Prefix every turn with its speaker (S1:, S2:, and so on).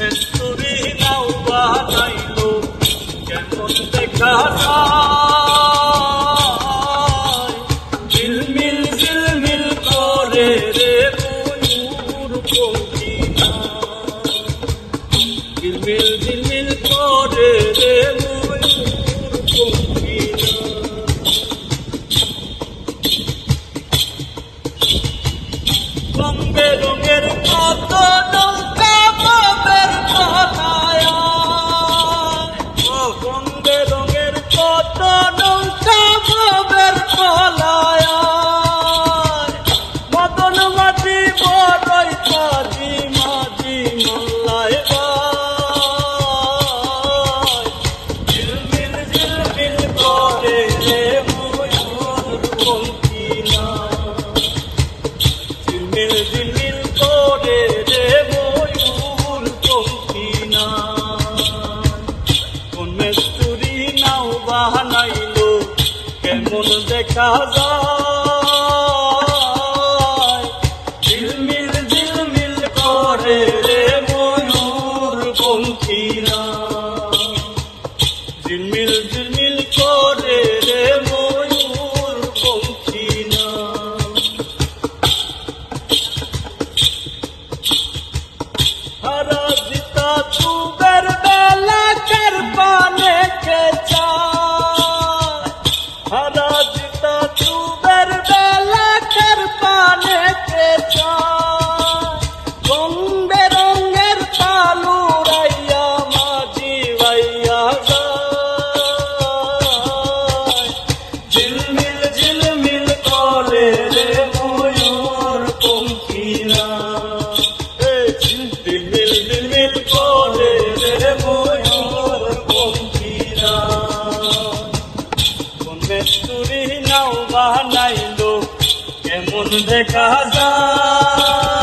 S1: মেস্তুরি নাও বানাইলো কেমন দেখা ঝিলমিল ঝিলমিল করে রে ময়ূর পঙ্খিনা ঝিলমিল ঝিলমিল ঝিলমিল ঝিলমিল করে রে ময়ূর পঙ্খিনা কোন মেস্তুরি নাও দেখা যায়? ঝিলমিল ঝিলমিল করে রে ময়ূর পঙ্খিনা ঝিলমিল ঝিলমিল করে মেস্তুরি নাও বানাইলো কেমন দেখা যায়?